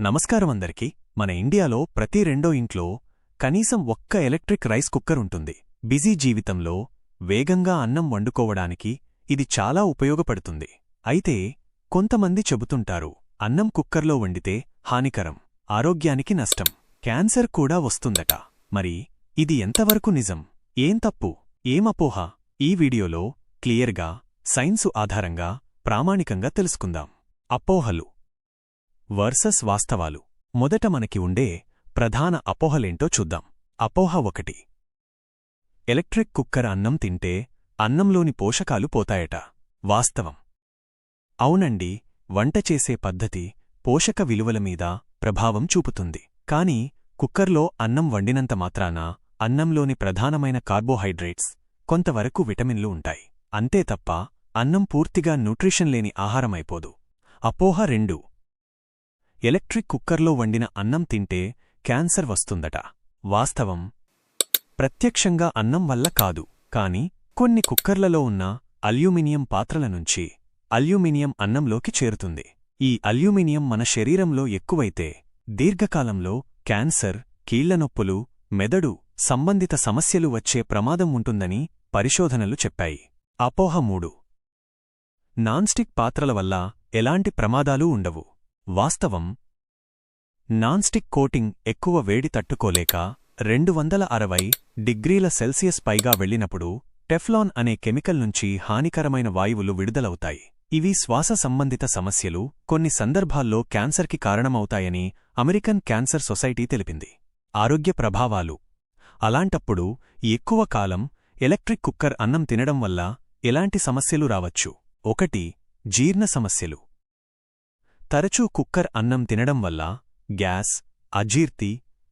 నమస్కారం అందరికీ మన ఇండియాలో ప్రతి రెండో ఇంట్లో కనీసం ఒక్క ఎలక్ట్రిక్ రైస్ కుక్కర్ ఉంటుంది. బిజీ జీవితంలో వేగంగా అన్నం వండుకోవడానికి ఇది చాలా ఉపయోగపడుతుంది. అయితే కొంతమంది చెబుతుంటారు అన్నం కుక్కర్లో వండితే హానికరం ఆరోగ్యానికి నష్టం క్యాన్సర్ కూడా వస్తుందట. మరి ఇది ఎంతవరకు నిజం? ఏం తప్పు? ఏం అపోహ? ఈ వీడియోలో క్లియర్గా సైన్సు ఆధారంగా ప్రామాణికంగా తెలుసుకుందాం. అపోహలు వర్సస్ వాస్తవాలు. మొదట మనకి ఉండే ప్రధాన అపోహలేంటో చూద్దాం. అపోహ ఒకటి. ఎలక్ట్రిక్ కుక్కర్ అన్నం తింటే అన్నంలోని పోషకాలు పోతాయట. వాస్తవం. అవునండి వంట చేసే పద్ధతి పోషక విలువల మీద ప్రభావం చూపుతుంది. కాని కుక్కర్లో అన్నం వండినంత మాత్రాన అన్నంలోని ప్రధానమైన కార్బోహైడ్రేట్స్ కొంతవరకు విటమిన్లు ఉంటాయి. అంతే తప్ప అన్నం పూర్తిగా న్యూట్రిషన్ లేని ఆహారమైపోదు అపోహ రెండు. ఎలక్ట్రిక్ కుక్కర్లో వండిన అన్నం తింటే క్యాన్సర్ వస్తుందట. వాస్తవం. ప్రత్యక్షంగా అన్నం వల్ల కాదు. కాని కొన్ని కుక్కర్లలో ఉన్న అల్యూమినియం పాత్రల నుంచి అల్యూమినియం అన్నంలోకి చేరుతుంది. ఈ అల్యూమినియం మన శరీరంలో ఎక్కువైతే దీర్ఘకాలంలో క్యాన్సర్ కీళ్ళనొప్పులు మెదడు సంబంధిత సమస్యలు వచ్చే ప్రమాదం ఉంటుందని పరిశోధనలు చెప్పాయి. అపోహ మూడు. నాన్స్టిక్ పాత్రల వల్ల ఎలాంటి ప్రమాదాలు ఉండవు. వాస్తవం? నాన్స్టిక్ కోటింగ్ ఎక్కువ వేడి తట్టుకోలేక రెండు వందల అరవై డిగ్రీల సెల్సియస్ పైగా వెళ్ళినప్పుడు టెఫ్లాన్ అనే కెమికల్ నుంచి హానికరమైన వాయువులు విడుదలవుతాయి. ఇవి శ్వాస సంబంధిత సమస్యలు కొన్ని సందర్భాల్లో క్యాన్సర్కి కారణమవుతాయని అమెరికన్ క్యాన్సర్ సొసైటీ తెలిపింది. ఆరోగ్య ప్రభావాలు. అలాంటప్పుడు ఎక్కువ కాలం ఎలక్ట్రిక్ కుక్కర్ అన్నం తినడం వల్ల ఎలాంటి సమస్యలు రావచ్చు? ఒకటి జీర్ణ సమస్యలు. తరచూ కుక్కర్ అన్నం తినడం వల్ల గ్యాస్ అజీర్తి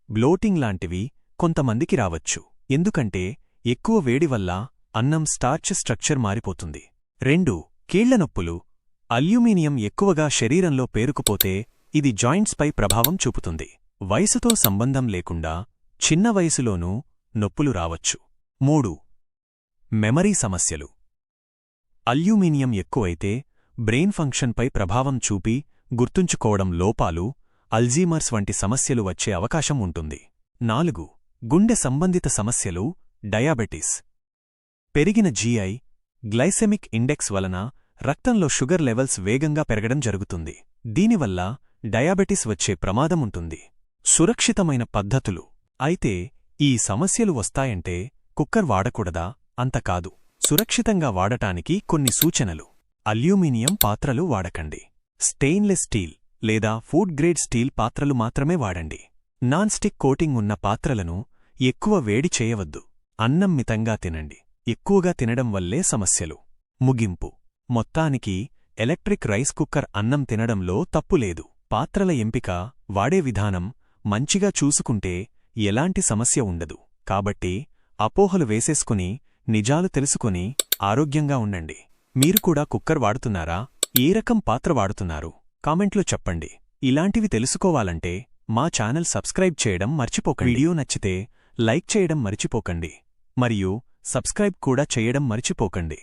బ్లోటింగ్ లాంటివి కొంతమందికి రావచ్చు. ఎందుకంటే ఎక్కువ వేడి వల్ల అన్నం స్టార్చ్ స్ట్రక్చర్ మారిపోతుంది. రెండు కీళ్ళనొప్పులు అల్యూమినియం ఎక్కువగా శరీరంలో పేరుకుపోతే ఇది జాయింట్స్పై ప్రభావం చూపుతుంది. వయసుతో సంబంధం లేకుండా చిన్న వయసులోనూ నొప్పులు రావచ్చు. మూడు మెమరీ సమస్యలు. అల్యూమినియం ఎక్కువైతే బ్రెయిన్ ఫంక్షన్పై ప్రభావం చూపి గుర్తుంచుకోవడం లోపాలు అల్జీమర్స్ వంటి సమస్యలు వచ్చే అవకాశం ఉంటుంది. నాలుగు గుండె సంబంధిత సమస్యలు డయాబెటిస్. పెరిగిన జీఐ గ్లైసెమిక్ ఇండెక్స్ వలన రక్తంలో షుగర్ లెవెల్స్ వేగంగా పెరగడం జరుగుతుంది. దీనివల్ల డయాబెటిస్ వచ్చే ప్రమాదముంటుంది సురక్షితమైన పద్ధతులు. అయితే ఈ సమస్యలు వస్తాయంటే కుక్కర్ వాడకూడదా? అంతకాదు సురక్షితంగా వాడటానికి కొన్ని సూచనలు. అల్యూమినియం పాత్రలు వాడకండి. స్టెయిన్లెస్ స్టీల్ లేదా ఫుడ్ గ్రేడ్ స్టీల్ పాత్రలు మాత్రమే వాడండి. నాన్ స్టిక్ కోటింగ్ ఉన్న పాత్రలను ఎక్కువ వేడి చేయవద్దు. అన్నం మితంగా తినండి. ఎక్కువగా తినడం వల్లే సమస్యలు. ముగింపు. మొత్తానికి ఎలక్ట్రిక్ రైస్ కుక్కర్ అన్నం తినడంలో తప్పులేదు పాత్రల ఎంపిక వాడే విధానం మంచిగా చూసుకుంటే ఎలాంటి సమస్య ఉండదు. కాబట్టి అపోహలు వేసేసుకుని నిజాలు తెలుసుకుని ఆరోగ్యంగా ఉండండి. మీరు కూడా కుక్కర్ వాడుతున్నారా? ఏ రకం పాత్ర వాడుతున్నారు? కామెంట్లో చెప్పండి. ఇలాంటివి తెలుసుకోవాలంటే మా ఛానల్ సబ్స్క్రైబ్ చేయడం మర్చిపోకండి. వీడియో నచ్చితే లైక్ చేయడం మర్చిపోకండి. మరియు సబ్స్క్రైబ్ కూడా చేయడం మర్చిపోకండి.